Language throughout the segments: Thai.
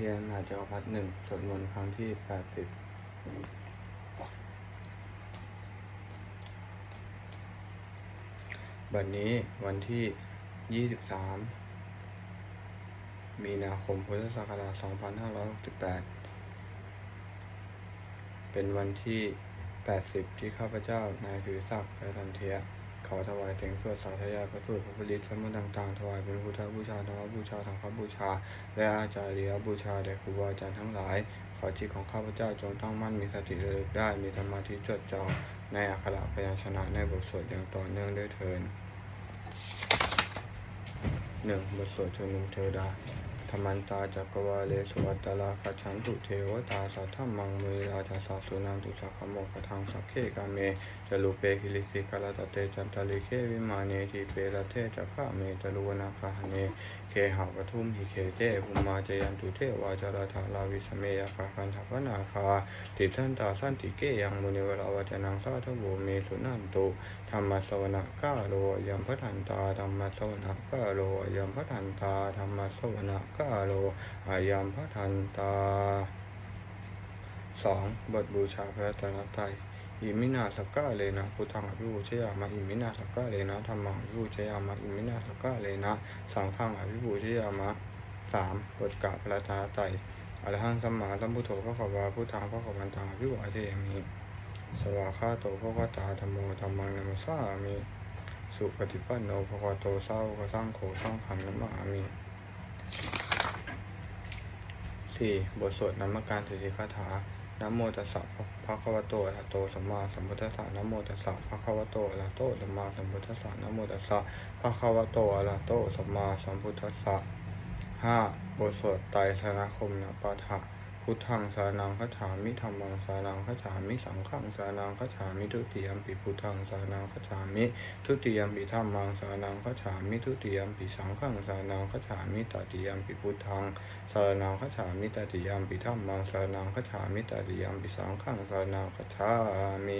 ทียนมหาจักรพรรดิหนึ่งสวดมนต์ครั้งที่แปดสิบบัดนี้วันที่ยี่สิบสามมีนาคมพุทธศักราชสองพันห้าร้อยหกสิบแปดเป็นวันที่แปดสิบที่ข้าพเจ้านายถือศักดิ์และทันเทีย ขอถวายเสียงสวดสาธยายพระสูตรพระผลิตและมนต์ต่างๆถวายเป็นพุทธบูชาธรรมบูชาสังฆบูชา และอาจาริยบูชาแด่ครูบาอาจารย์ทั้งหลาย ขอจิตของข้าพเจ้าจงตั้งมั่นมีสติระลึกได้มีสมาธิจดจ่อในอักขระพยัญชนะในบทสวดอย่างต่อเนื่องด้วยเทินหนึ่งบทสวดชนุมเทวดา ธรรมันตาจักรวาเลสุอัตตลาคชันตุเทวตาสัทธมมังมุนิราชาสาสุนันตุสักขโมกทังสักเคกาเมจลุเปคิลิสิกาลตเตจันตลิเควิมาเนทีเปรเทจักขะเมตลุวนาคาเนเคหาปทุมหิเคเตภุมมาจยันตุเทวาจาราธาลาวิสเมยคาคันทพนาคาติทันตาสันติเกยังมุนิวราวจนังสาทโวเมสุนันตุธรรมสวนะกาโลยัมพทันตาธรรมสวนะกาโลยัมพทันตาธรรมสวนะกาโลอายัมพระทันตาสองบทบูชาพระตนตรัยอิมินาสกกะเลนะพุทธังอภิบูชยามะอิมินาสกกะเลนะธรรมังอภิบูชยามะอิมินาสกกะเลนะสังฆังอภิบูชยามะสามบทกะพระรัตนตัยอรหังสัมมาสัมพุทโธพระขวาพุทธังพระขวันตังอภิวาเทมิสวากขาโตพระควตาธรรมโมธรรมังนัมสสามิสุปฏิปันโนพระควโตสาวกสังโฆสังฆังนัมมามิ สี่บทสวดนามการสิทธิคาถานโมตัสสะพระคะวะโตอะระหโตสัมมาสัมพุทธัสสะนโมตัสสะพระคะวะโตอะระหโตสัมมาสัมพุทธัสสะนโมตัสสะพระคะวะโตอะระหโตสัมมาสัมพุทธัสสะห้าบทสวดไตรสนคมนะปาฐะ พุทธังสารนังคัจฉามิธัมมังสารนังคัจฉามิสังฆังสารนังคัจฉามิทุติยมปิพุทธังสารนังคัจฉามิทุติยมปิธัมมังสารนังคัจฉามิทุติยมปิสังฆังสารนังคัจฉามิตติยมปิพุทธังสารนังคัจฉามิตติยมปิธัมมังสารนังคัจฉามิตติยมปิสังฆังสารนังคัจฉามิ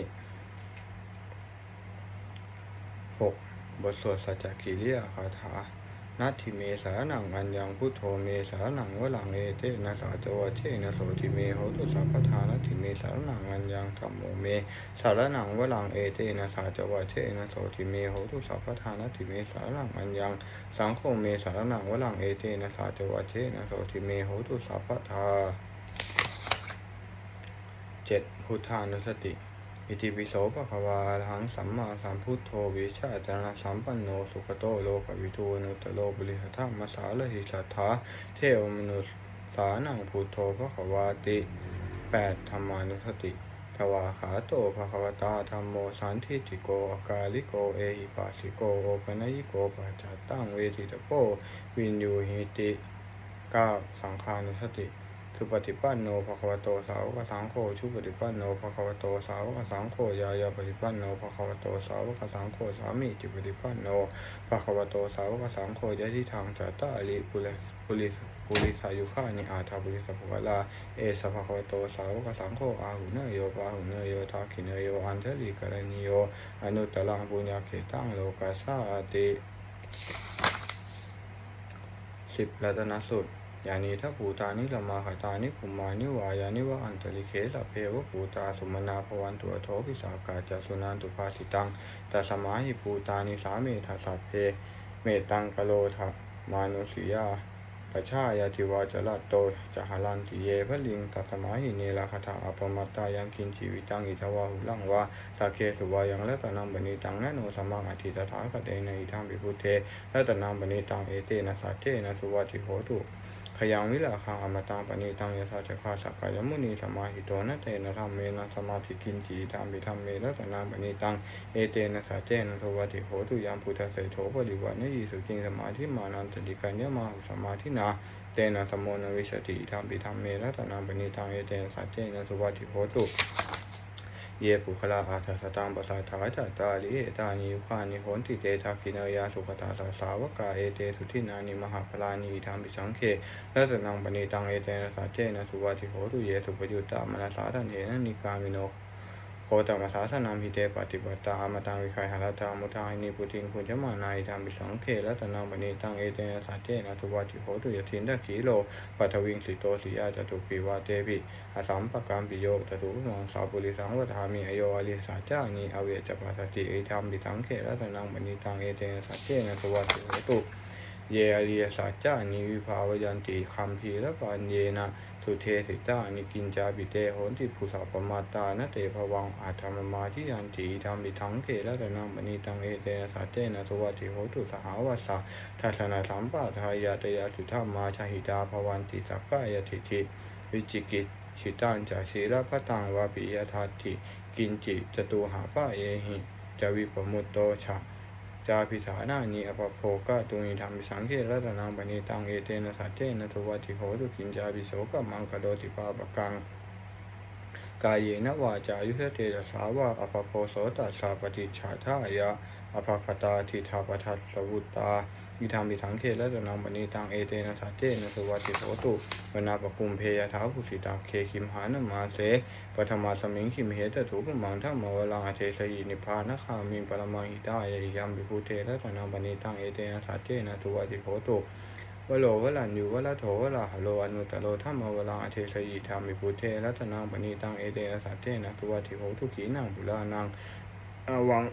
หกบทสวดสัจจกิริยาคาถา นัตถิเมสารนังอัญญังพุทโธเมสารนังวลังเอเตนะสาจวะเชนะโสติเมโหตุสัพพทานัตถิเมสารนังอัญญังธัมโมเมสารนังวลังเอเตนะสาจวะเชนะโสติเมโหตุสัพพทานัตถิเมสารนังอัญญังสังโฆเมสารนังวลังเอเตนะสาจวัชเชนะโสติเมโหตุสัพพทาเจ็ดพุทธานุสติ อิติปิโสภะคะวาหังสัมมาสัมพุทโธวิชาจารสัมปันโนสุขโตโลกวิทูนุตโลบริหธรรมสาลหิสัทธาเทวมนุสสานังพุทโธภะคะวาติแปดธรรมานุสติทวาขาโตภะคะวตาธรรมโมสันทิติโกอกาลิโกเอหิปัสสิโกโอปนยิโกปัจจตังเวทิตโปวินยูหิติเก้าสังขานุสติ สุปฏิปันโนภควโตสาวกสังโฆชุปฏิปันโนภควโตสาวกสังโฆยายาปฏิปันโนภควโตสาวกสังโฆสามีจิปฏิปันโนภควโตสาวกสังโฆยะทิทางจัตตาลิปุเรปุริปุริสายุขานิอาทาปุริสภวลาเอสภควโตสาวกสังโฆอาหุเนโยปาหุเนโยทาคิเนโยอันเทลิกรณิโยอนุตตลังปุญญาเขตังโลกัสสาติสิบรัตนสูตร ยานิทัพภูตานิละมาหตานิภุมานิวายานิวะอันตริเคสะเพวะภูตาสุมนาภวันตุอโทปิสากาจสุนันตุภาสิตังตสมาหิภูตานิสาเมทัสเพเมตังกะโลทะมานุสิยาปชายาติวาจลัตโตจะหาลันติเยพะลิงตัสมาหิเนลาคาถาอปมัตตายังกินชีวิตังอิทวาหุลังวาสักเคสุวายังและตนังบณิตังนะโนสมังอธิตถาคเตนะอิทังปิพุเทและตนังบณิตังเอเตนะสัจเจนะสุวัติโหตุ ขยังวิลาคังอมตังปณิตังยถาจักขาสักกายมุนีสมาหิโตนะเตนะธรรมเมนะสมาธิกินจีธรรมิธรรมเมรัตนังปณิตังเอเตนะสัจเจนะโทวัติโหตุยังพุทธเสโถปริวัตินิสุจิงสมาธิมานันตติกัญญมาหุสมาธินาเตนะสมโมนวิสติธรรมิธรรมเมรัตนังปณิตังเอเตนะสัจเจนะสุวัติโหตุ เยปุคลาอาทัสตังปะสาถาจัตตาลิเอตานิยุขานิโหนติเตทักขินายาสุขตาสาสาวกาเอเตสุทินานิมหาพลานิธรรมปิสังเครัตนังปณิตังเอเตนะสัจเจนะสุวัติโหตุเยสุปยุตตามนัสสาทันเหนะนิกามิโน โคตมัสาสนามหิเตปฏิบัติตาอมตังวิคัยหารตามุทาหินีปุติงปุญจมานาอิธรรมิสังเขรัตนังปณิตังเอเตนะสัจเจนะทุวัติโหตุยทินทขีโลปัทวิงสิโตสิยาจตุปีวาเตปิอสัมปกรรมปิโยจตุมังสาปุริสังวทามิอโยอริสัจจานิอเวจปัสสติเอธรรมิสังเขรัตนังปณิตังเอเตนะสัจเจนะทุวัติโหตุเยอริยสัจจานิวิภาวยันติคัมภีรปัญเยนะ สุเทสิตานิกินจาปิเตโหนติภูสาปมาตานเตภวังอาธรรมมาทิยันติธรรมิทังเกรัตนังมณีตังเอเตนะสัจเจนะสวัติโหตุสหาวัสสะทัศนาสัมปะทายาตยาสุธรรมาชหิตาภวันติสักกายทิทิวิจิกิจชิตังจาศีรพตังวาปิยทัตติกินจิจตุหาปะเยหิจวิปมุตโตชะ จาพิฐานานีอภโภกะตุงิธรรมิสังเขรัตนังปณิตังเอเตนะสัจเจนะทวัติโหตุกินจาปิโสกมังคโดติปาปะกังกายเยนะวาจายุทธเตจะสาวะอภโพโสตัสสะปฏิชาทายะ อภคตาทิทาปทัสสวุตตาอิธรรมิสังเขรัตนังปณิตังเอเตนะสัจเจนะทุวัติโหตุวนาปคุมเพยทาภุสิตาเคคิมหานมาเสปฐมาสมิงขิมเหตถูปมังทัมมวลังอเทสยีนิพานะคามิปรมังหิตายะยัมปิภูเทระตนังปณิตังเอเตนะสัจเจนะทุวัติโหตุวโลวลันยูวลโถวละหโลอนุตโลทัมมวลังอเทสยีธรรมิภูเทระตนังปณิตังเอเตนะสัจเจนะทุวัติโหตุขีนังปุรานังอวัง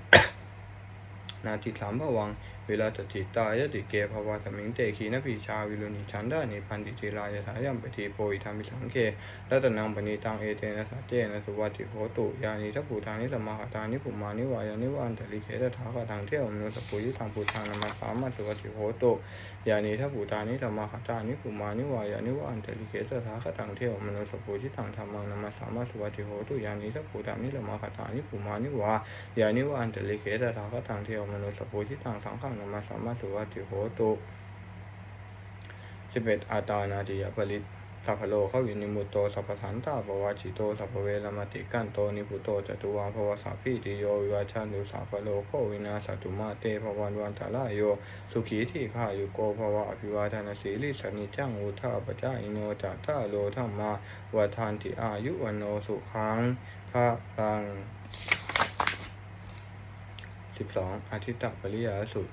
นาทิสามภวัง เวลาตจิตตายติเกภวะสมิงเตขีนปีชาวิรุณิชันดานิพันติจิรายถายัมปฏิโพอิธรรมิสังเกรัตนังปณิตังเอเตนะสัจเจนะสุวัติโหตุยานิทัพพุทานิสมมาหตานิปุมานิวายานิวันตลิเขตถาคตังเทวมนุสปุยิทังพุทธานามาสามัสสุวัติโหตุยานิทัพพุทานิสมมาหตานิปุมานิวายานิวันตลิเขตถาคตังเทวมนุสปุยิทังธรรมังนามาสามัสสุวัติโหตุยานิทัพพุทานิสมมาหตานิปุมานิวายานิวันตลิเขตถาคตังเทวมนุสปุยิทังสังฆังนมาสามัสสุวัติโหตุสิบเอ็ดอาตานาติยปริตสัพพโลเขาวินิมุตโตสัพพสันตาปวาชิโตสัพพเวรมติกันโตนิพุโตจตุวังภวสาพิติโยวิวัชันตุสัพพโลโควินาสตุมาเตภวันวันตาลายโยสุขีที่ข้าอยู่โกภวะอภิวาทนาสีลิสนิจังอุทาปจาอิโนจัตตาโลธรรมาวัฏานติอายุวันโนสุขังพระตังสิบสองอาทิตตปริยาสุด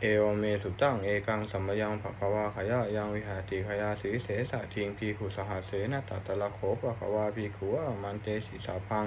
เอวเมสุตังเอกังสัมยังภควาขยะยังวิหาติขยาสีเสสะทิงพีขุสหัสเสนตัตตะละโคปะควาพีขุวมันเตสิสาพัง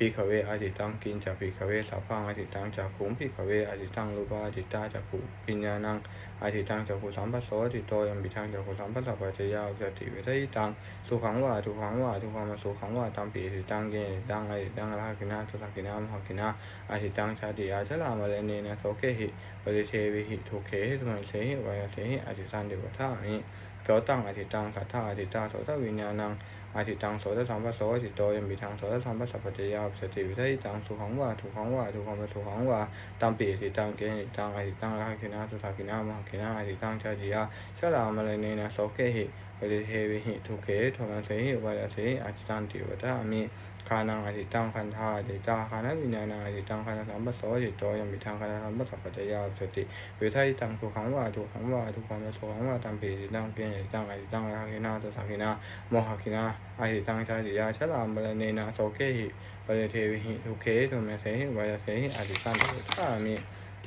พีขเวอจิตังกินจากพีขเวสาพังอจิตังจากขุมพีขเวอจิตังรูปาอจิตาจากขุปิญญาณังอจิตังจากขุสัมปัสโสอาจิโตยัมปิทังจากขุสัมปัสสะปัจจยาอุจติเวทิตังสุขังวาทุขังวาทุขังมาสุขังวาตัมปีสิตังเกณิตังอาจิตังราคินาทุสักินามหกินาอจิตังชาติอาชลามะเลเนนะโสเกหิปริเทวิหิทุเขหิตุมันเสหิวายเสหิอธิสันติวัฏานิโสตังอธิตังสัทธาอธิตาโสตวิญญาณัง မာတီတောင်စောတဲ့ဆောင်ဘတ်စောတီတော်ရင်မီထောင်စောတဲ့ဆောင်ဘတ်စပတေးရောက်စတေးပြီးတဲ့တောင်စုခေါင်းဝါထူခေါင်းဝါထူခေါင်းမထူခေါင်းဝါတောင်ပေတီတောင်ကင်းတောင်အိုင်တောင်လာခင်နာသူသာခင်နာမခင်နာအိုင်တောင်ချာကြီးအားချက်လာမလည်းနေနေစောကဲဟိ ปริเทวิหิทุเขตุมันเสหิวายเสหิอธิสันติวัฏามิคานังอธิตังคันธาอธิตาคานัวิญญาณังอธิตังคานสัมปัสโสอธิโตยัมปิทังคานสัมปัสสะปัจจยาปสติเวทายตังสุขังวาทุขังวาทุขังวาสุขังวาตัมปีติตังเกณตังอหิตังราคินาตุสักินาโมหคินาอหิตังชาติยาชลามบรเนนะโสเกหิปริเทวิหิทุเคตุเมเสหิวายเสหิอธิสันติทามิ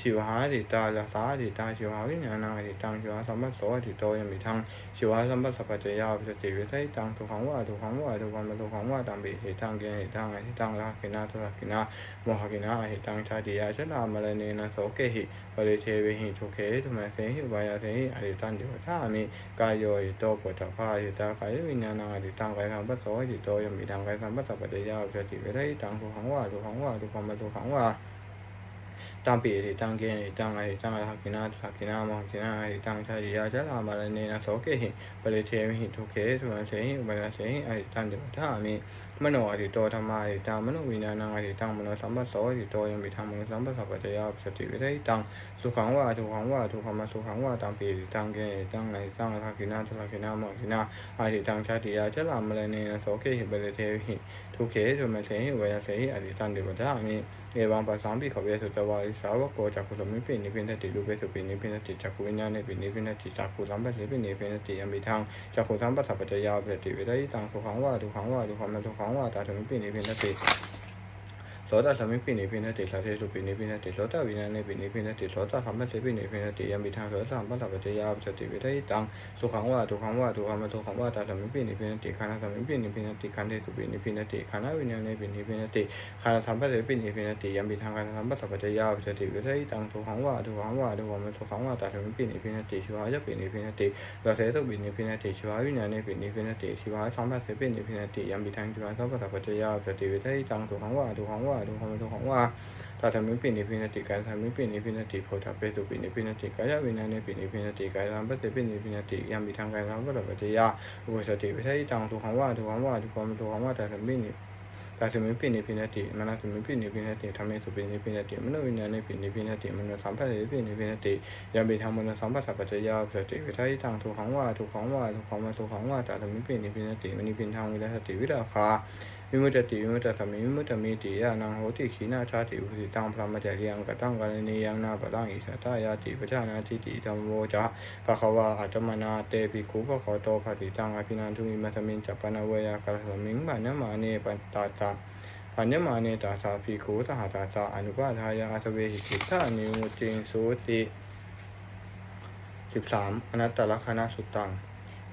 ชิวหาอธิตาลาสาอธิตังชิวหาวิญญาณังอธิตังชิวหาสัมปัสโสอธิโตยัมปิทังชิวหาสัมปัสสะปัจจยาปสติเวทายตังสุกขังว่าทุกขังว่าทุกขังวาทุกขังว่าตัมปีติตังเกณตังอหิตังราคินาตุสักินาโมหคินาอหิตังชาติยาชลามบรเนนะโสเกหิปริเทวิหิทุเคตุเมเสหิวายเสหิอริตันติวทามิกายโยหิโตปุตตะภาหิตากายวิญญาณังอริตังกายสัมปัสโสหิโตยัมปิทังกายสัมปัสสะปัจจยาอุจติเวทัยตังทุกขังว่าทุกขังว่าทุกขังวาทุกขังว่า ตัมปีติตังเกณิตังอหิตังอะกินาทักินามหกินาอหิตังชาติยาจลามาลเนนะโสเกหิปริเทวิหิทุเคตุเมเสหิวายเสหิอริตันติวทามิมโนอริโตธรรมาอริตังมโนวิญญาณังอริตังมโนสัมปัสโสอริโตยังมปิทังมโนสัมปัสสะปัจจยาปสติเวทัยตังสุขังว่าทุขังว่าทุขังมาสุขังว่าตังปีติตังเกณิตังไหนตังทักินาทักินามกินาไอาทิตังชาติยาชลามะเลเนนะโสเกหิปริเทวิหิทุเขตุเมเสหิวายเสหิอริตันติวทามิเอวังปัสสัมปิขเวสุตวาย샤워거자고서민 비니빈의 디루베서 비니빈의 디자고인야네 비니빈의 디자고람바 비니빈의 디엠비탕 자고람바 사바자야베 디베다이 당소강와 두강와 두강마 두강와 다른 비니빈의 디 โสตสัมมิปินิพินาติสัพเพสุปินิพินาติโสตวินาเนปินิพินาติโสตสัมมัสสิปินิพินาติยามีทางโสตทำมปัสสะปัจจยาปัจจิวิได้ตังทุกขังว่าทุกขังว่าทุกขังมาทุกขังว่าตาสัมมิปินิพินติขันธสัมมิปินิพินาติขันเทสุปินิพินติขันธวินาเนปินิพินาติขนธสัมมัสสิปินิพินาติยามิทางขันธสัมปัสสะปัจจยาปัจจิวิทัยตังทุขังว่าทุขังว่าทุขังมาทุขังว่าตาสัมมิปินิพนาติชิวายปินิพินาติตาเสตุปินิพินาติชิวาวินาเนปินิพินาติชิวาสัมมัสสิปินิพินาติยามีทางชิวาสัมปัสสะปัจจยาปัจจิวิได้ตังทุกขังว่าทุกขังว่าาทุกขมาทุกของว่าตาทำรมิปินิพินติการทำรมิปินิพินติโพธาเปตุปินิพินติการยวินาเปินิพินติการธรรมปฏิปินิพินติยามีทางการธรรมปฏิปฏิยาอุปสติวิทัยตังทุกของว่าทุกของว่าทุกของทุกของว่าแต่ทำรมินิต่ทำงมิปินิพินติมันาถึงมิปินิพินติทำเมสุปินิพินติมันวิญญาณิปินิพินติมันสัมภัสสิปินิพินติยามีทางมันสัมภัสสะปัจจยาสติวิทัยตังทุกขอว่าทุกของว่าทุกขอว่าทุกขอว่าตาถึงมิปินิพินาติมณีพินทางวิรัสติวิราคา มุตตธรรมวิมุตตมิติยานังโหติขีนาชาติอุติตังพระมจริยังกตังกาลเนยังนาปะตังอิสตายาติปะชานาทิติธัมโมจะภะคะวะอัตมนาเตปิคุภะคะโตภะติตังอภินันทุมิมัสมิงจัปปนะเวยากะสมิงปะนะมาเนปัตตาตาปัญญมาเนตาสาภิกขุตหะตาตาอนุปาทายาอัตเวหิกิตานิมุติงสุติ13อนัตตลักขณะสุตตัง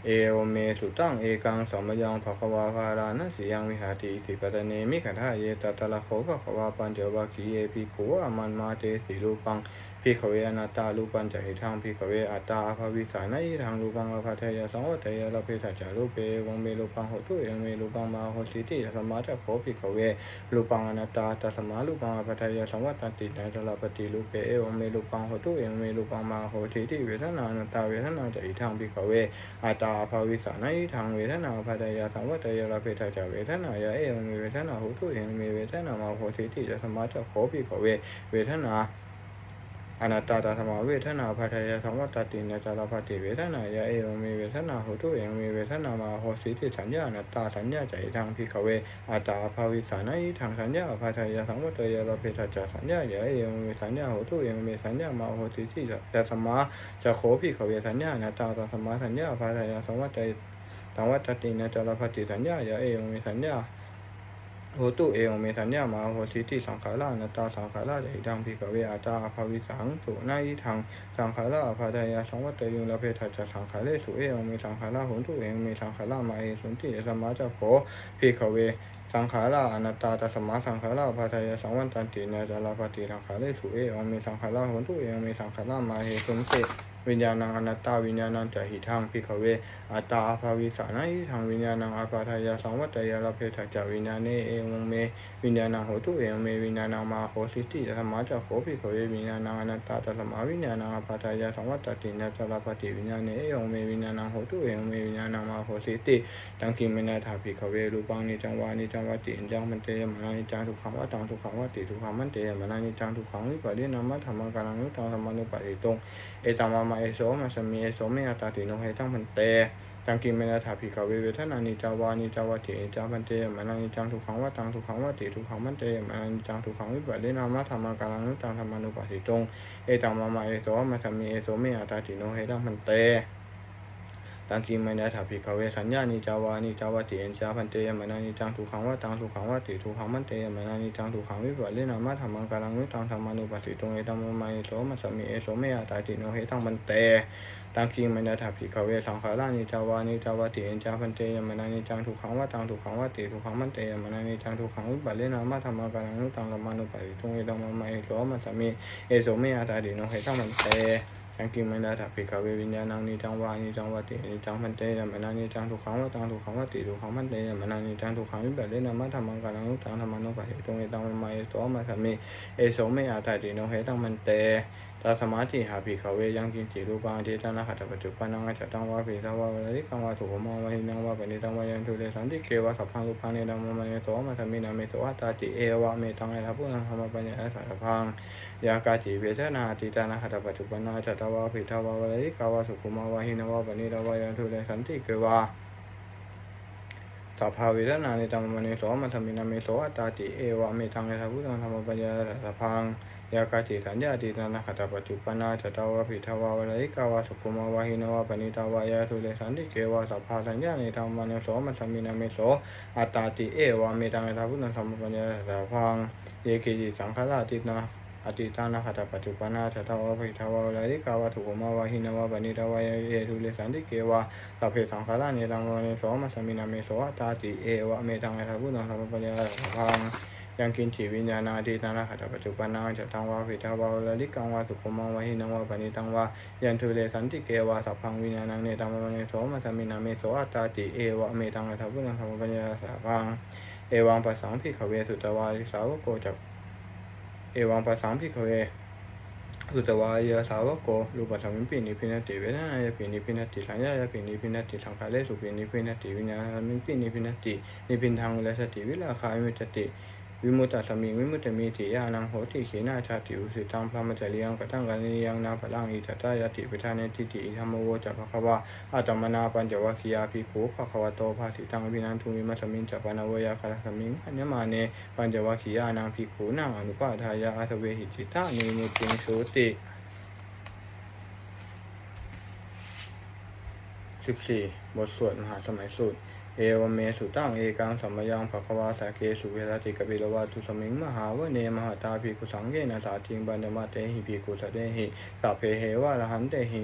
เอวเมสุตังเอกังสมยังภควาภารานะสียังวิหาติสิปตเนมิขะทาเยตตะละโขภควาปัญจวัคคีเอปิโขอมันมาเตสีรูปัง พิขเวอนัตตารูปัญจะหิทังพิขเวอัตตาอภวิสานะอิทังรูปังอภัทยสังวัตยลเพทัจจารูเปวงเมรูปังโหตุเอเมรูปังมาโหสิติสมาตะโขพิขเวรูปังอนัตตาตัสมารูปังอภัทยสังวัตตินันตลปติรูเปเอวงเมรูปังโหตุเอเมรูปังมาโหสิติเวทนานัตาเวทนาจะอิทังพิขเวอัตตาภาวิสานัยทางเวทนาภัตยาสังวัตยาลาเพทจาเวทนายาเอวเมเวทนาหตุเอเมเวทนามาโหติติจะสมาจะโขปิขเวเวทนา อนัตตาตธรรมเวทนาภัตยาสังวัตตินจาลาภติเวทนายาเอวเมเวทนาหุตุเอเมเวทนามาโหสิติสัญญาอนัตตาสัญญาใจทางพิขเวอัตตาภาวิสานัยทางสัญญาภัตยาสังวัตยาลาเพทจาสัญญาาเอวเมสัญญาหุตุเอเมสัญญามาโหติติจะสมาจะโขปิขเวสัญญาอนัตตาตาธรรมสัญญาภัตยาสังวัตยสังวัตตินะจารพัติสัญญายาเอวเมสัญญา โหตุเอวเมสัญญามาโหสิติสังขารานัตาสังขาราเดหิตังพิกเวอาตาอภวิสังสุนายิทังสังขาราอภาทายาสังวัตยุงลาเพทัจสังขาเลสุเอวเมสังขาราโหตุเอวเมสังขารามาเอสุนติสมาจะโขพิกเวสังขาราอนัตตาตสมาสังขาราภาทายาสังวันตันตินะจารพัติสังขาเลสุเอวเมสังขาราโหตุเอวเมสังขารามาเอสุนติ วิญญาณังอนัตตาวิญญาณังจะหิทังพิกเว อัตตาอภาวิสานัยทางวิญญาณังอาปาทายาสังวัตยาลาเพทจจวิญญาณเนเอวงเมวิญญาณังโหตุเอวเมวิญญาณังมาโหสิติธรรมาจะโขปิโขเววิญญาณังอนัตตาตัสมาวิญญาณังอาปาทายาสังวัตตินาจลาปฏิวิญญาณเนเอวงเมวิญญาณังโหตุเอวเมวิญญาณังมาโหสิติตังกิมเมนาถาปิโขเวรูปังนิจังวานิจังวัติอินจังมันเตมนานิจังทุกขังวัตังทุกขังวัติทุกขังมันเตมนานิจังทุกขังวิปัสสนามัธรรมกาลังนุตังธรรมนุปฏิตงเอตัมมมาเอโสมาสมีเอโสเมอาตาติโนเฮตังพันเตตังกิเมนะถาภิกขเวเวทนานิจาวานิจาวติจาพันเตมานานิจังทุกขังวัตังทุกขังวัติทุกขังมันเตมานานิจังทุกขังวิปัสสนามะธรรมังกาลังนุตังธรรมานุปฏิตงเอตังมามาเอโสมาสมีเอโสเมอาตาติโนเฮตังพันเต ตังกิมนะถาภิกเวสัญญานิจาวานิจาวติเอนจาพันเตยมนานิจังทุกขังวัตังทุกขังวัติทุกขังมันเตยมนานิจังทุกขังวิปัสสินามัธรรมังกาลังนุตังธรรมานุปฏิตรงเอตัมมามาเอโสมาสมีเอโสเมอาตาติโนเฮตังพันเตตังกิมนะถาภิกเวสังขารานิจาวานิจาวติเอนจาพันเตยมนานิจังทุกขังวัตังทุกขังวัติทุกขังมันเตยมนานิจังทุกขังวิปัสสินามัธรรมังกาลังนุตังธรรมานุปฏิตรงเอตัมมามาเอโสมาสมีเอโสเมอาตาติโนเฮตังพันเต สังกิมนาถาภิกขเววิญญาณังนิจังวานิจังวัตินิจังพันเตยมนานิจังทุกขังวัตังทุกขังวัติทุกขังพันเตยมนานิจังทุกขังวิปัสสินามัธรรมังกาลังนุตังธรรมานุปฏิตงเอตังมะมาเอโสมาสมิเอโสเมอาตาติโนเฮตังมันเต ตาสมาธิหาภิกขเวยังกินจิรูปังเจตนะขัตปัจจุปันนังจฉตังว่าภิทวาวะริกังวาถูกมังวะหินังวะปณิตังวายันทุเรสันติเกวะสัพพังรูปังเนตังมะมาเอโสมาสมินาเมโสอัตตาติเอวะเมตังเอทะพุนังธรรมปัญญาสัพพังยากาจิเวทนาติตานาหัตปัจจุปนนาจัตตวาภิทวาวะริกาวาสุขุมาวะหินวะปณิตวายันทุเรสันติเกวะสัพพาเวทนานิตังมะเนโสมัทมินาเมโสอัตตาติเอวะเมตังเอทะพุตังธรรมปัญญาสัพพัง ยากาติสัญญาติตานาคตปัจจุปนาจตาวะพิทวาวะลิกาวะสุขุมาวะหินาวะปณิตาวะยะทุเลสันติเกวะสัพพาสัญญานิธรรมะเนโสมัสมินามิโสอัตตาติเอวะเมตังเอตาพุทธังธรรมปัญญาสัพพังเยกิจิสังขารตินาอติตานาคตปัจจุปนาจตาวะพิทวาวะลิกาวะสุขุมาวะหินวะปณิตาวะยะทุเลสันติเกวะสัพเพสังขารนิธรรมะเนโสมัสมินามิโสอัตาติเอวะเมตังเอตพุทธังธรรมปัญญาสัพพัง ยังกินจิวิญญาณอาทิตานาขัตปัจจุบันนาจะตังวาภิทาวาลลิกังวาสุขมังวาหินังวาปณิตังวายันทุเลสันติเกวาสัพพังวิญญาณังเนตัมมะเนโสมัสมินาเมโสอัตตาติเอวะเมตังอัตถพุทธังธรรมปัญญาสัพพังเอวังปัสสังพิขเวสุตวาริสาวโกจักเอวังปัสสังพิขเวสุตวายสาวโกรูปธรรมิปินิพินติเวทนายปินิพินติสัญญายปินิพินติสังขารเลสุปินิพินติวิญญาณมิปินิพินตินิพินทางวิลสติวิลาคามิจติ วิมุตตสมิงวิมุตตมีติยานังโหติขีนาชาติอุสิตังพระมจริยังกตังกันิยังนาพลังอิทัตายติปิทานติติอิธรรมโวจัพพะควะอาตมนาปัญจวัคคียาภิกขุภะควะโตภาสิตังอภินันทุมิมัสมิงจัปานาวยาคาสมิงอัญมาเนปัญจวัคคียานังภิกขุนังอนุปาทายาอัตเวหิจิตาเนเนติงสุติสิบสี่บทสวดมหาสมัยสูตร เอวเมสุตังเอกังสัมยังภควาสาเกสุเวรติกบิลวาตุสมิงมหาวเนมหาตาภิกุสังเกนะสาทิงบันมาเตหิภิกุสะเดหิสัพเพเหวะละหันเตหิ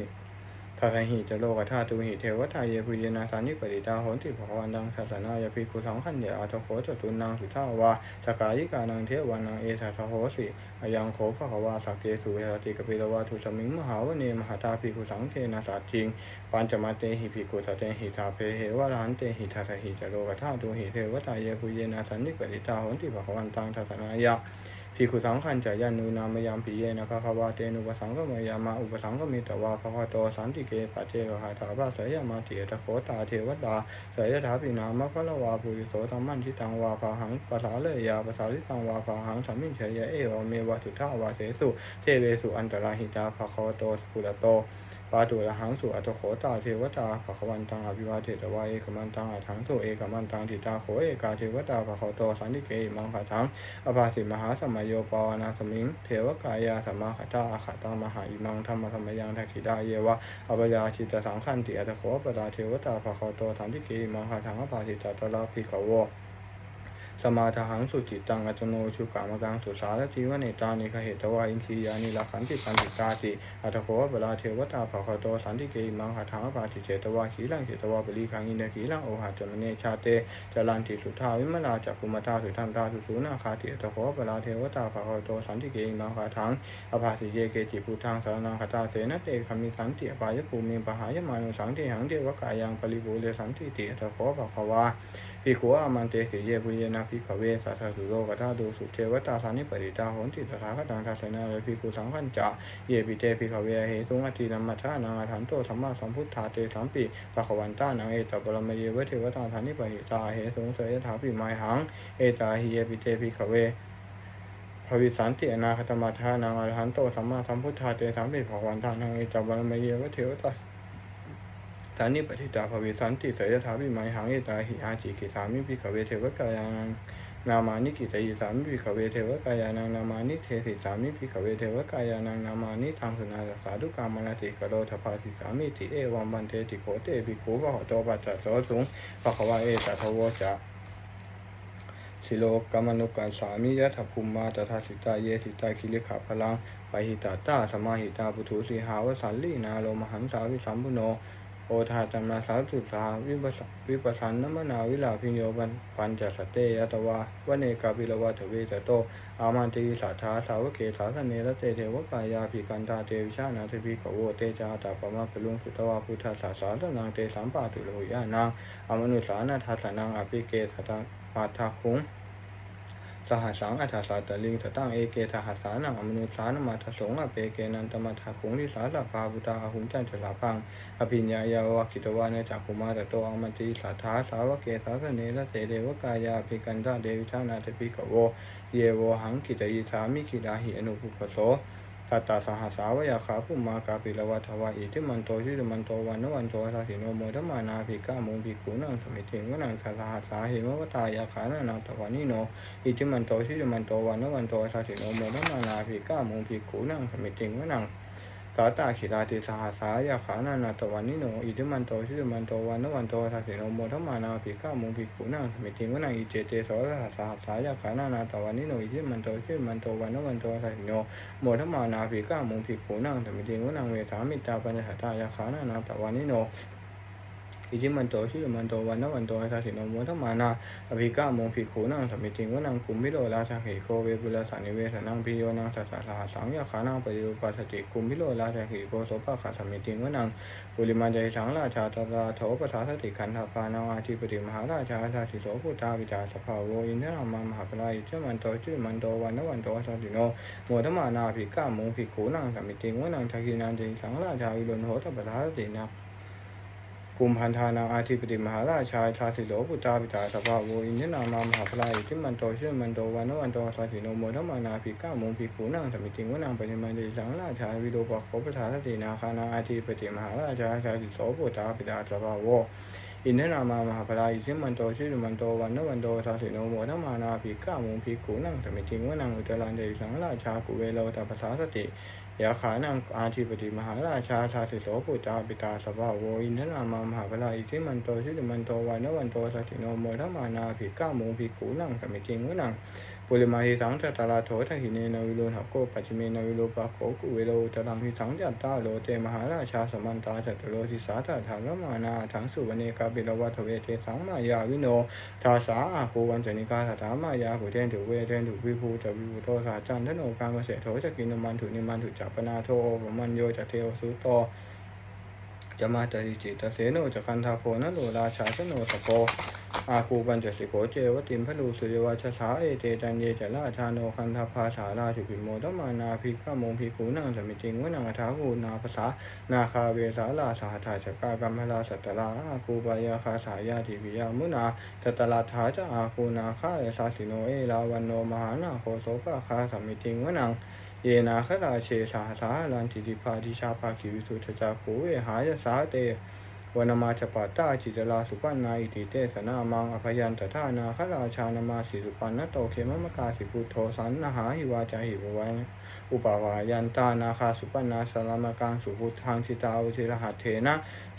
ทัคหิจะโลกธาตุหิเทวทายเยปุเยนาสานิปริตาโหนติภควันตังสัสนายภิกขุสังขันเยอาทโคจตุนังสุทาวาสกายิกานังเทวานังเอทัสโหสิอยังโขภควาสาเกสุเวรติกบิลวาทุสมิงมหาวเนมหาตาภิกขุสังเกนะสาทิงปัญจมาเตหิภิกขุสเตหิทาเพเหวะระหันเตหิทัสหิจโลกธาตุหิเทวตายเยปุเยนะสันนิปริตาโหนติภควันตังทัสนายะ ภิกขุสังขันจะยานุนามยามปิเยนะภะคะวาเตนุปสังกมยามาอุปสังกมิตวาภะคโตสันติเกปัจเจกหาถาภาสยามาติตะโคตาเทวตาสยถาปินามะพะละวาปุริโสธรรมันทิตังวาภาหังปะสาเลยยาปะสาลิตังวาภาหังสัมมิเฉยเอวเมวะสุทธาวาเสสุเทเวสุอันตราหิตาภะคโตปุระโต ปาตุระหังสุอัตโขตาเทวตาภควันตังอภิวาเทตวาเอกมันตังอัถังโสเอกมันตังทิตาโขเอกาเทวตาภคโตสันติเกมังคาทังอภาสิมหาสมัยโยปวานาสมิง เทวกายาสมมาคตาอาคาตังมหาอิมังธรรมธรรมยังทักขิดาเยวะอภยาชิตสังขันติอัตโขปตาเทวตาภคโตสันติเกมังคาทังอภาสิตตระภิกขว สมาทหังสุจิตังอัจโนชุกามกังสุสารทิวเนตานิคเหตวาอินทรียานิลาขันติปันติกาติอัตโขปลาเทวตาภคโตสันติเกมังหาทังปาติเจตวาขีลังเจตวาปริคังอินทขีลังโอหะจมเนชาเตจลันติสุทาวิมลาจักขุมตาสุทันตาสุสูนาคาติอัตโขปลาเทวตาภคโตสันติเกมังหาทังอภาสิเยเกจิพุทังสารนังคตาเตนะเตคามิสันติอปายภูมิปหายมานุสังเทหังเทวกายังปริบูเรสันติติอัตโขภควา ภิกขุอามันเตสิเยปุเยนะภิกขเวสัทธสุโลกธาตุสุเทวตาสานิปริตาโหนติตถาคตังทัสสนาภิกขุสังขันจะเยปิเตภิกขเวเหตุงอตินัมมัทธานังอัฏฐันโตธรรมะสัมพุทธาเตสัมปิภควันตานังเอตปรมเยวเทวตาสานิปริตาเหตุงเสยถาปิมายหังเอตาหิเยปิเตภิกขเวภวิสันติอนาคตมัทธานังอรหันโตสัมมาสัมพุทธาเตสัมปิภควันตานังเอตปรมเยวเทวตาสานิปฏิตาภวิสันติเสยถาปิไมหังเอตาหิอาจิกิสามิปิขเวเทวกายานังนามานิกิตยิสามิปิขเวเทวกายานังนามานิเทสิสามิปิขเวเทวกายานังนามานิทังสุนาสาธุกามนาติกโรทภาสิสามิติเอวัมบันเทติโขเตปิโขภะหโตปัจจโสสุงภควะเอตทวจะสิโลกามนุกัสสามิยะถภูมิมาตถาสิตาเยสิตาคิริขาพลังปหิตาตาสมาหิตาปุถุสีหาวสันลีนาโลมหันสาวิสัมพุโน โอทาจำนาสาสุสาวิปัสวิปัสสันนมนาวิลาพิญโยปันปัญจสตเตยตวาวเนกาปิลวะเถเวตโต อามันติสัทธาสาวเกสาสเนรเตเทวกายาภิกันตาเตวิชานาเทพิขโวเตจาตาปมะพลุงสุตวาพุทธาสาสนังเตสัมปาตุโลยานังอมนุสานาทัสนังอภิเกตตามาทาคุง สหสังอัฏฐสาตลิงสตังเอเกทหัสสานังอมนุสานามาทสงอเปเกนันตมาทาคุงทิสาสะพาบุตาอหุนจันจลาพังอภิญญายาวะคิตวานจักขุมาตโตอมันติสัทธาสาวกเกสาสเนระเตเดวกายาภิกันตาเดวิชานาเตปิกโว เยโวหังกิตยิสามิกิลาหิอนุปุปโส สัตตาสหัสาวยาขาปุมมากาปิลวัฏวาอิทิมันโตชิริมันโตวันนวันโตสาสิโนโมทมานาภิกามุงภิกขุนังสมิติงวนังคาสหัสาหิมวตายาขานานาตวานิโนอิทิมันโตชิริมันโตวันนวันโตสาสิโนโมทมานาภิกามุงภิกขุนังสมิติงวนัง สาตาขิราติสหัสายาขานานาตวันนิโนอิทิมันโตชิริมันโตวันนวันโตทัสสิโนโมทัมมานาภิกขามุงภิกขุนังสมิติงวนังอิเจเตโสรหัสหัสสายาขานานาตวันนิโนอิทิมันโตชิริมันโตวันนวันโตทัสสิโนโมทัมมานาภิกขามุงภิกขุนังสมิติงวนังเวสามิตาปัญญหตายาขานานาตวันนิโน อิทิมันโตชิริมันโตวันนวันโตทัสสิโนโมทัมมานาอภิกามงภิกขุนังสมิติงวนังกุมพิโลราชาหิโกเวปุลสานิเวสนังพิโยนังสัสสะสหัสสังยาขานังปฏิรูปัสสติกุมพิโลราชาหิโกโสภะขาสมิติงวนังปุริมาใจสังราชาตตาโถปทาสติขันธปานาอาธิปติมหาราชาชาสิโสพุทธาวิจาสภาวโวอินทรามามหาปลาอิเจมันโตชิริมันโตวันนวันโตทัสสิโนโมทัมมานาอภิกามงภิกขุนังสมิติงวนังทักินันติสังราชาวิรุณโหตปทาสตินะ กุมพันธานาอาธิปติมหาราชาชาติโลปุตาปิตาสภาโวอินทนามามหาพลายจิมันโตชื่อมันโตวันนวันโตสัสสิโนโมทัมมานาภิก้ามงภิกขุนังสมิติงวนังปฏิมาเดสังราชาวิโรปะโคปทาสตินาคานาอาธิปติมหาราชาชาติโสปุตาปิตาสภาโวอินทนามามหาพลายจิมันโตชื่อมันโตวันนวันโตสัสสิโนโมทัมมานาภิก้ามงภิกขุนังสมิติงวนังอุตรันเดสังราชากุเวโลตปัสสาสติ ยาขานังอาธิปติมหาราชาชาติโสปุจาปิตาสภาโวอินทนามามหาพลาอิทิมันโตชิริมันโตวานวันโตสัติโนโมทัมมานาภิก้ามุภิกขุนังสมิจิงวนัง ปุริมาหิสังตตาลาโถทัหิเนนวิโลหะโกปัจจิเมนวิโลปะโขกุเวโลตรังหิสังจัตตาโลเตมหาราชาสมันตาจัตโลทิสาตถานมานาทังสุวเนกาปิลวัตเวเทสังมายาวิโนทาสาอาโควันจนิกาสถามายาหุเทนถุเวเทนถุวิภูจวิภูโตสาจันทโนกามเสโถจกินมันถุนิมันถุจัปปนาโทอปมันโยจะเทวสุโต จะมาตริจิตเสโนจะคันธาโพนโลราชาสโนสโปอาคูปัญจสิโกเจวติมพลูสุยวัชสาเอเตจันเยจะราชาโนคันธาภาสาราชุปิโมตมานาภิกขมงภิกขุนังสมิจิงวนังทาหูนาภาษานาคาเวสาลาสหทาชกากัมลาสัตตลาอาคูปายาคาสายาติวิยามุนาสัตตลาถาจะอาคูนาคาเอสาสิโนเอลาวันโนมหานาโคโสปะคาสมิจิงวนัง เยนาคราเชสาสาลันติติภาดิชาภาคิวิสุทธจาโขเวหายสาเต วนามาจปาตาจิตลาสุปันนาอิติเตสนามังอภยันตถานาคราชานามาสิสุปันนโตเขมมกาสิพุทโธสันนหาหิวาจาหิบวังอุปาวายันตานาคาสุปันนาสลามกังสุพุทธังสิตาวชิรหัตเถนะ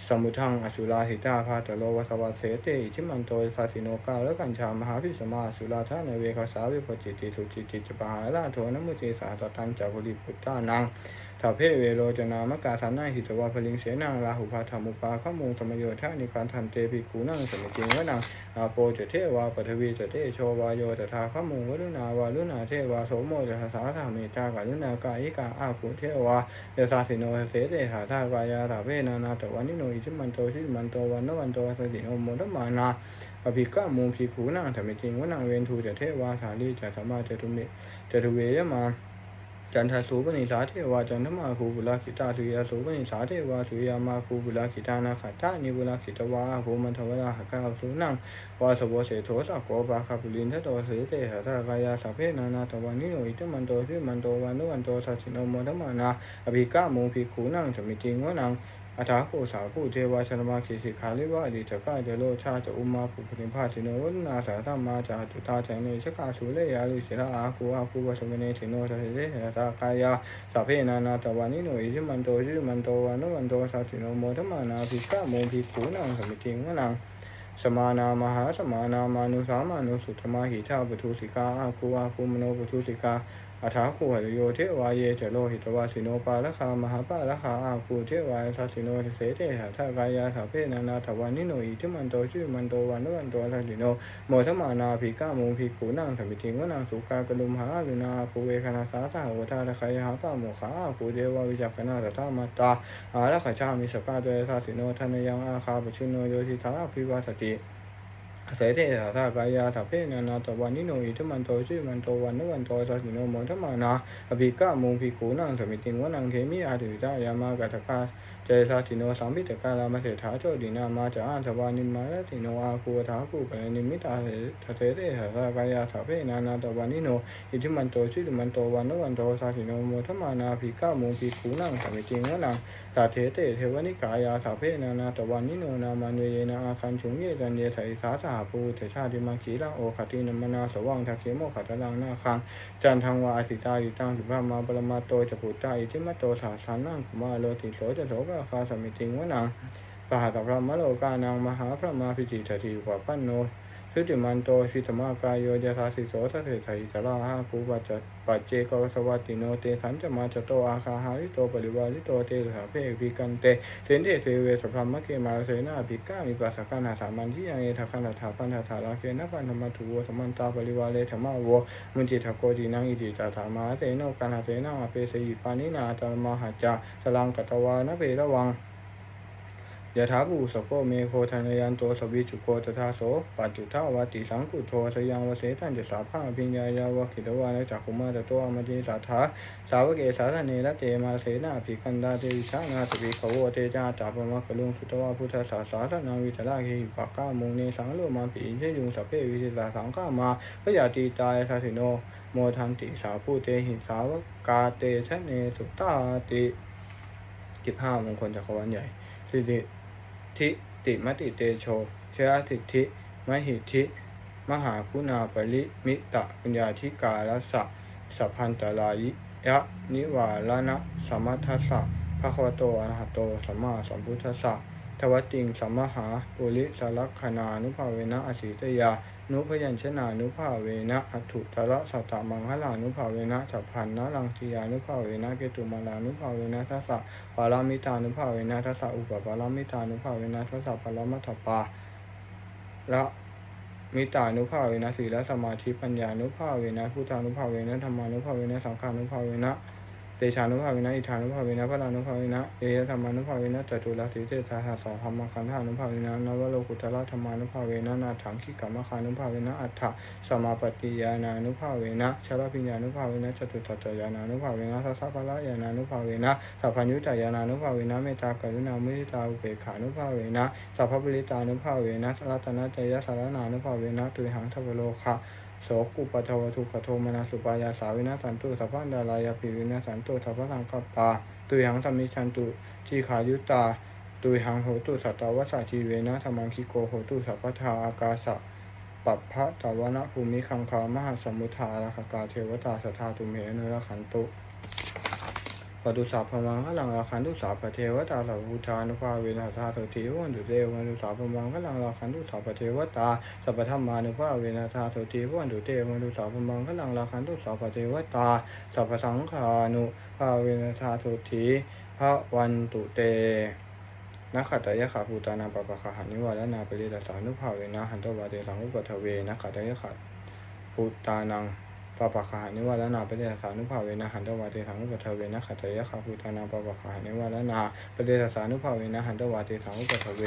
สมุทังอสุราหิตาภาตโลวัสวัสเสเตอิชิมันโตสัติโนกาและกัญชามหาพิสมาสุราธาเนเวคาสาวิปจิติสุจิติจปหาราโทนมุเจสาตตันจักุริพุทธานัง สัพเพเวโรจนามกาสันนาหิตวาพลิงเสนาราหุภาธรรมุปาข้ามุงสมโยธานิการทันเตปิคูนังสมิจิงวนังอาโปจเทวาปทวีจเตโชวาโยตถาข้ามุงวรุณาวารุณาเทวาโสโมจสาธาเมตากาลุณากายิกาอาภูเทวาเยสาสิโนเสเตหาทากายาถาเพนานาตวันนิโนอิชิมันโตชิมันโตวันนวันโตสติโนโมทมานาอภิกามุงภิกขุนังธรรมิจิงวนังเวนทูจะเทวาสาลีจะธรรมาจตุเมจตุเวยมา จันทสูปนิสาเทวาจันทมาคูบุลาคิตาสุยาสูปนิสาเทวาสุยามาคูบุลาคิตานาขัตตานิบุลาคิตวาโหมันทวราหกาสุนังวาสโวเสโทสะโกปาคาปุลินทโตสิเตหะทากายาสัพเพนานาตวันนิโนอิตมันโตชิมันโตวันโนวันโตสัสสิโนโมทมานาอภิกามุภิกขุนังธรรมิติงวนัง อัฏฐาโคสาผู้เทวาชนมาคิสิขาลิวะอดิจกาเจโลชาจะอุมาภูปนิพาติโนวนาสาธรรมาจาตุตาจังเนชกาสุเลยาลุสิระอาคูอาคูวสมเนสิโนสัสเสหตากายาสัพเพนานาตวานิโนอิทิมันโตชิมันโตวันโนวันโตสัสสิโนโมทมานาภิกขโมภิกขุนังสมิจิงวนังสมานามหาสมานามานุสามานุสุธมาหิทาปทุสิกาอาคูอาคูมโนปทุสิกา อัฐาคูหริโยเทวายเยจโลหิตวาสิโนปาละคามหาปาละคาอาคูเทวายสัสสิโนเสเตหะทากายาสัพเพนานาถวันนิโนอิทิมันโตชื่อมันโตวันนวันโตสัสสิโนโมทมานาภิกามุงภิกขุนังสมิติงวนังสุกากลุมหาลุนาคูเวคณาสาสหวทาตะไคยหาปาโมขาอาคูเดวาวิจักขณาตถามาตาอาละขชามิสกาโดยสัสสิโนทานยังอาคาปชิโนโยทิทาภิวาสติ เสเทสาสากายาสัพเพนานาตวันนิโนอิทมันโตชื่อมันโตวันนวันโตสัสิโนโมทมานาอภิกามุงภิกขุนังสมิติงวนังเขมิอาติตายามากัตกา จสัสิโนสัมพิตกาลามาเสถาโชดินามาจาอันสวานิมาลติโนอาคูถาคูปะนิมิตาเสเทเทสาสากายาสัพเพนานาตวันนิโนอิทิมันโตชื่อมันโตวันนวันโตสัสิโนโมทมานาภิกะมุงภิกขุนังสมิติงวนังสาเทเตเทวนิกายาสาเพนานาตวันนิโนนามันเวเยนาอาคันชุงเยจันเยไสสาสหปูเถชาติมังคีลังโอคตินมนาสว่างทักเขโมขัตลังนาคังจันทังวาอสิตาดิตังสุภามาปรมาโตจะปุตตาอิทิมโตสาสานังกุมาโลติโสจะโสกราคาสมิติงวนังสหสพระมโลกานังมหาพระมาพิจิตติวปันโน สุติมันโตสิตมากายโยยะทาสิโสทะเทไทสลาหาคูปัจจปัจเจกวสวัติโนเตสันจะมาจโตอาคาหาริโตปริวาริโตเตสาเพภิกันเตเสนเทเทเวสพรมมะเกมาเสนาภิกามิปัสสกันาสามันที่ยังเอทคันถาปันถาลาเกนะปันธรรมทุโวสมันตาปริวาเลธรรมโวมุนจิตโกจินังอิติตาธามาเตโนกันาเสนาเปสยิปานินาตมหาจาสลังกตวานะเพระวัง ยะถาภูสโกเมโคทานยันโตสวิจุโกตถาโสปัจจุทาวาติสังกุโทสยังวเสตันจะสาภาพิญญายาวะขิตวานะจักขุมาตโตอมจิสาธาสาวเกสาสเนละเตมาเสนาภิกันดาเตวิชานาสวิขโวเตจาจาปมะกลุงสุตวะพุทธศาสาสนาวิตราเคหิปากามุงเนสังโลมาปิอินเชยุงสเพวิสิตาสังฆามาพยาติตายสัสิโนโมทันติสาภูเตหิสาวกาเตชะเนสุตตาติกิบห้ามงคลจักรวาลใหญ่สิริ ทิติมติเตโชชยสิทธิมหิทธิ มหาคุณาปริมิตะปัญญาธิกาลสะสัพพันตลายิยะนิวาลนะสมทัสสะภะคะวโตอะรหะโตสัมมาสัมพุทธัสสะ ทวติงสัมมหาปุริสลักขณานุภาเวนะอสิตยา นุพยัญชนะนุภาเวนะอัตุตระสัตตมังคลานุภาเวนะฉัพพันนะลังสียานุภาเวนะเกตุมาลานุภาเวนะทัสสะปารามิตานุภาเวนะทัสสะอุปปารามิตานุภาเวนะทัสสะปรมัตถปาละมิตานุภาเวนะศีละสมาธิปัญญานุภาเวนะพุทธานุภาเวนะธรรมานุภาเวนะสังฆานุภาเวนะ เตชานุภาเวนะอิทานุภาเวนะพระลานุภาเวนะเอยธรรมานุภาเวนะจตุรติเตชาหาสาธรรมคันธานุภาเวนะนวโลกุตระธรรมานุภาเวนะนาถังคิกามคานุภาเวนะอัฏฐสมาปฏิยานานุภาเวนะชลพิญญานุภาเวนะจตุตัจจยานานุภาเวนะสัสสะละยานานุภาเวนะสัพพัญญุตายานานุภาเวนะเมตตากรุณามุทิตาอุเบกขานุภาเวนะสัพพปริตานุภาเวนะรัตนตยสารนานุภาเวนะตุยหังทัพโลคะ โสกุปทวทุขโทมนาสุปายาสาวินาสันตุสัพพันดารายาปิวินาสันตุสัพพสังกัปปาตุยังสมมิชันตุทีขายุตตาตุยหังโหตุสัตตวสสชีเวนะสมังคิโกโหตุสัพพทาอากาสะปัปพะตวนะภูมิคังคามหาสมุทาราคกาเทวตาสทธาตุเมนุรขันตุ ปตุสัพพมังขลังราคันตุสัพพเทวตาสัพพุทธานุภาเวนะธาตุทิวันตุเตวันตุสัพพมังขลังราคันตุสัพพเทวตาสัพพธรรมานุภาเวนะธาตุทิวันตุเตวันตุสัพพมังขลังราคันตุสัพพเทวตาสัพพสังฆานุภาเวนะธาตุทิพระวันตุเตนักขัตตยะขาภูตานาปปะคะหานิวาและนาปริตสานุภาเวนะหันตวาเตสังอุปทเวนักขัตตยะขาภูตานัง ปปะขาหานิวาลนาปเดสานุภาเวนะหันตวาเตสังอุปทเวนะขัตยะคาภูตานาปปะขาหานิวาลนาปเดสานุภาเวนะหันตวาเตสังอุปทเว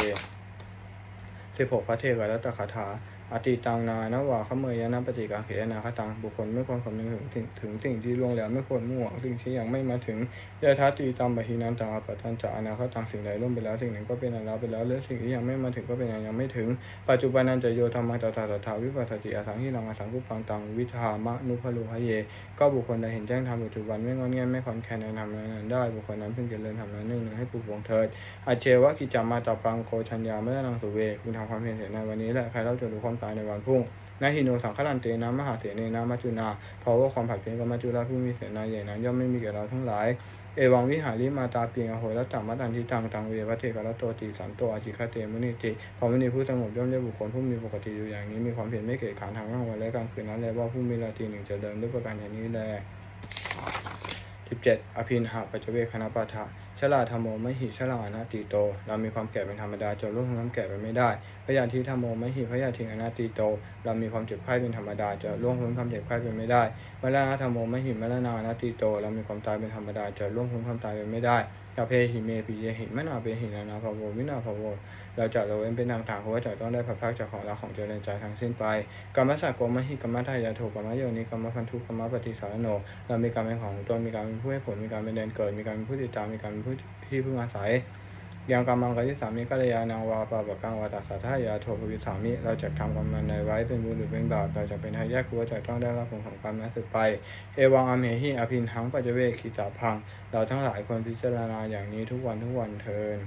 เทโพพระเทกรัตตคาถา อติตังนานวาขเมยนะปฏิกังเขนาคตังบุคคลไม่ควรคำนึงถึงถึงสิ่งที่ล่วงแล้วไม่ควรมุ่งหวังสิ่งที่ยังไม่มาถึงยะทัตติตามบหินันตาปัตันจะอนาคตังสิ่งใดล่วงไปแล้วสิ่งหนึ่งก็เป็นอนาคตไปแล้วและสิ่งที่ยังไม่มาถึงก็เป็นอย่างยังไม่ถึง ปัจจุบันนันจะโยธรรมตถาตถาวิปัสสติอาสังหิรังอาสังกุปังตังวิธามะนุพโลหะเย ก็บุคคลใดเห็นแจ้งธรรมปัจจุบันไม่งอนแงไม่คอนแคนในธรรมนั้นได้บุคคลนั้นเพิ่งเจริญธรรมนั้นหนึ่งหนึ่งให้ปลูกวงเถิดอาเชวะกิจจามาตปังโคชัญญาไม่ได้นังสุเวคุณทำความเพียรเสียในวันนี้แหละใครเล่าจะรู้ความตายในวันพรุ่งนาหิโนสังฆลันเตนะมหาเถเนนะมัจจุนาเพราะว่าความผัดเพี้ยนกับมัจจุราชผู้มีเสนาใหญ่นั้นย่อมไม่มีแก่เราทั้งหลาย เอวังวิหาริมาตาเปียงอโหรตัมมัตันทิตังตังเววะเทกรโตติสันโตอาจิคเตมุนิติความไม่มีผู้สงบย่อมได้บุคคลผู้มีปกติอยู่อย่างนี้มีความเพียรไม่เกิดขานทางกลางวันและกลางคืนนั้นแลว่าผู้มีราตรีหนึ่งจะเจริญด้วยประการอย่างนี้แล17อภินหาปัจจเวคณปาทะ ชลาธรรมโมไม่หิชลาอนาติโต เรามีความแก่เป็นธรรมดาจะล่วงความแก่ไปไม่ได้พยาธิธรรมโมไม่หิพยาธิอนาติโต เรามีความเจ็บไข้เป็นธรรมดาจะล่วงพ้นความเจ็บไข้ไปไม่ได้มรณะธรรมโมไม่หิมรณาอนาติโต เรามีความตายเป็นธรรมดาจะล่วงพ้นความตายไปไม่ได้ ยาเพหิเมปีเยหิมะนาเปหินานาภโววินาภโวเราจะระเว้นเป็นทางทางเพราะว่าจะต้องได้พัดพรากจากของรักของเจริญใจทั้งสิ้นไปกรรมสักโกมหิกรรมทายาโทกรรมโยนิกรรมพันธุกรรมปฏิสารโนเรามีกรรมเป็นของตนมีการเป็นผู้ให้ผลมีการเป็นแดนเกิด มีการเป็นผู้ติดตามมีการเป็นผู้ที่พึ่งอาศัย ยังกรรมังกติสามิกัลยาณังวาปาปะกังวาตัสสะทายาโทภวิสามิ เราจะทำกรรมมันในไว้เป็นบุญหรือเป็นบาปเราจะเป็นทายาทคือว่าจะต้องได้รับผลของกรรมนั้นสืบไป เอวังอเมหิอภินหังปัจจเวคิตาพัง เราทั้งหลายควรพิจารณาอย่างนี้ทุกวันทุกวันเทิน